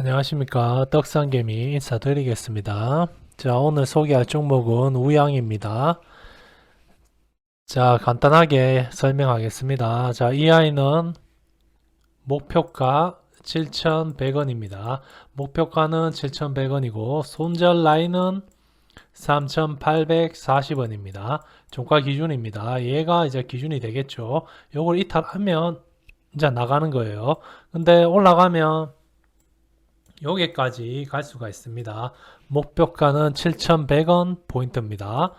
안녕하십니까. 떡상개미 인사드리겠습니다. 자 오늘 소개할 종목은 우양입니다. 자 간단하게 설명하겠습니다. 자이 아이는 목표가 7,100원입니다. 목표가는 7,100원이고 손절 라인은 3,840원입니다. 종가 기준입니다. 얘가 이제 기준이 되겠죠. 요걸 이탈하면 이제 나가는 거예요. 근데 올라가면 여기까지 갈 수가 있습니다. 목표가는 7,100원 포인트입니다.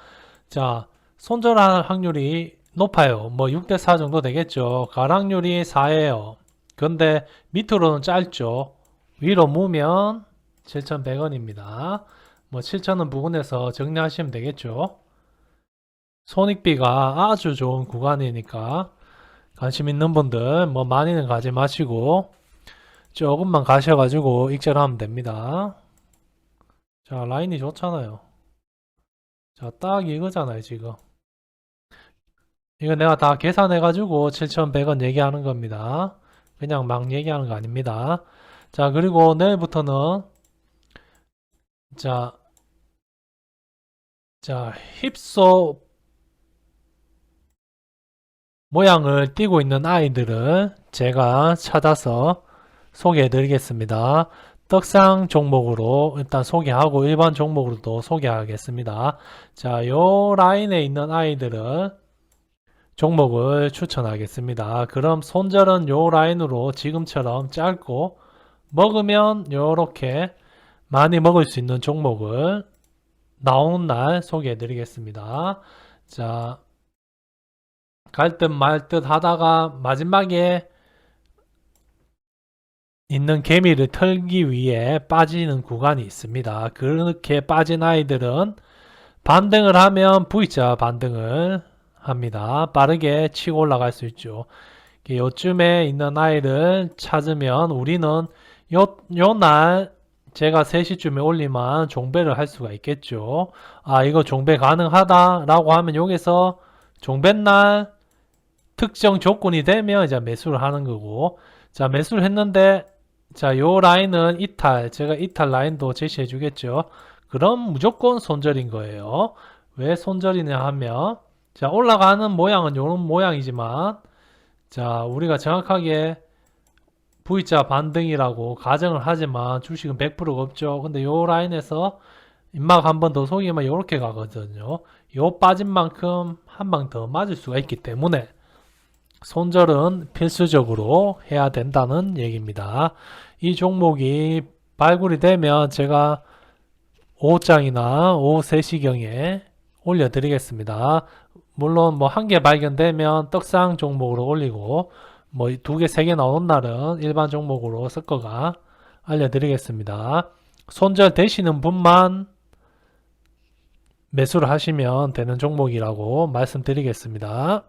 자, 손절할 확률이 높아요. 뭐 6대4 정도 되겠죠. 가락률이 4예요. 근데 밑으로는 짧죠. 위로 무면 7,100원입니다. 뭐 7,000원 부근에서 정리하시면 되겠죠. 손익비가 아주 좋은 구간이니까 관심 있는 분들 뭐 많이는 가지 마시고 조금만 가셔가지고 익절하면 됩니다. 자, 라인이 좋잖아요. 자, 딱 이거잖아요, 지금. 이거 내가 다 계산해가지고 7,100원 얘기하는 겁니다. 그냥 막 얘기하는 거 아닙니다. 자, 그리고 내일부터는 자, 자, 힙소 모양을 띄고 있는 아이들을 제가 찾아서 소개해 드리겠습니다. 떡상 종목으로 일단 소개하고 일반 종목으로도 소개하겠습니다. 자, 요 라인에 있는 아이들은 종목을 추천하겠습니다. 그럼 손절은 요 라인으로 지금처럼 짧고 먹으면 요렇게 많이 먹을 수 있는 종목을 나오는 날 소개해 드리겠습니다. 자, 갈 듯 말 듯 하다가 마지막에 있는 개미를 털기 위해 빠지는 구간이 있습니다. 그렇게 빠진 아이들은 반등을 하면 V자 반등을 합니다. 빠르게 치고 올라갈 수 있죠. 요쯤에 있는 아이를 찾으면 우리는 요, 요 날 제가 3시쯤에 올리면 종배를 할 수가 있겠죠. 아, 이거 종배 가능하다 라고 하면 여기서 종배날 특정 조건이 되면 이제 매수를 하는 거고 자, 매수를 했는데 자, 요 라인은 이탈. 제가 이탈 라인도 제시해 주겠죠. 그럼 무조건 손절인 거예요. 왜 손절이냐 하면 자, 올라가는 모양은 요런 모양이지만 자, 우리가 정확하게 V자 반등이라고 가정을 하지만 주식은 100%가 없죠. 근데 요 라인에서 입막 한 번 더 속이면 요렇게 가거든요. 요 빠진 만큼 한 방 더 맞을 수가 있기 때문에 손절은 필수적으로 해야 된다는 얘기입니다. 이 종목이 발굴이 되면 제가 오후 장이나 오후 3시경에 올려드리겠습니다. 물론 뭐 한 개 발견되면 떡상 종목으로 올리고 뭐 두 개, 세 개 나오는 날은 일반 종목으로 섞어가 알려드리겠습니다. 손절 되시는 분만 매수를 하시면 되는 종목이라고 말씀드리겠습니다.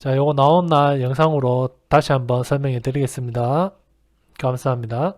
자, 요거 나온 날 영상으로 다시 한번 설명해 드리겠습니다. 감사합니다.